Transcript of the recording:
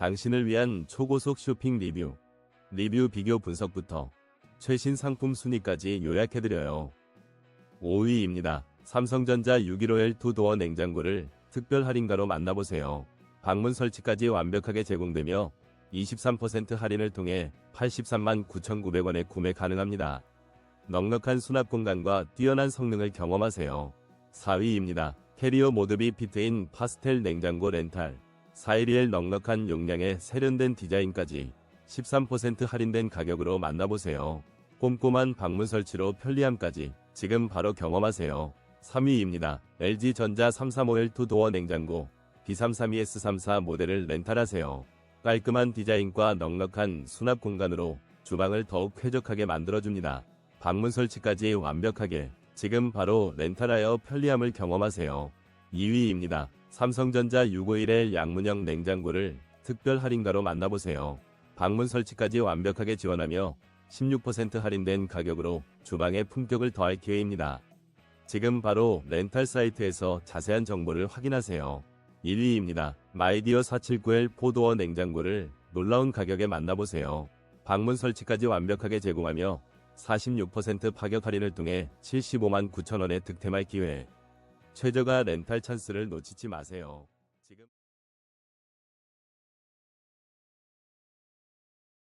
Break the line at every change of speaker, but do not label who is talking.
당신을 위한 초고속 쇼핑 리뷰, 리뷰 비교 분석부터 최신 상품 순위까지 요약해드려요. 5위입니다. 삼성전자 615L 투도어 냉장고를 특별 할인가로 만나보세요. 방문 설치까지 완벽하게 제공되며 23% 할인을 통해 83만 9,900원에 구매 가능합니다. 넉넉한 수납 공간과 뛰어난 성능을 경험하세요. 4위입니다. 캐리어 모드비 피트인 파스텔 냉장고 렌탈. 4일리엘 넉넉한 용량의 세련된 디자인까지 13% 할인된 가격으로 만나보세요. 꼼꼼한 방문 설치로 편리함까지 지금 바로 경험하세요. 3위입니다. LG전자 335L2 도어 냉장고 B332S34 모델을 렌탈하세요. 깔끔한 디자인과 넉넉한 수납 공간으로 주방을 더욱 쾌적하게 만들어줍니다. 방문 설치까지 완벽하게 지금 바로 렌탈하여 편리함을 경험하세요. 2위입니다. 삼성전자 651의 양문형 냉장고를 특별 할인가로 만나보세요. 방문 설치까지 완벽하게 지원하며 16% 할인된 가격으로 주방의 품격을 더할 기회입니다. 지금 바로 렌탈 사이트에서 자세한 정보를 확인하세요. 1위입니다. 마이디어 479L 포도어 냉장고를 놀라운 가격에 만나보세요. 방문 설치까지 완벽하게 제공하며 46% 파격 할인을 통해 75만 9천원에 득템할 기회. 최저가 렌탈 찬스를 놓치지 마세요.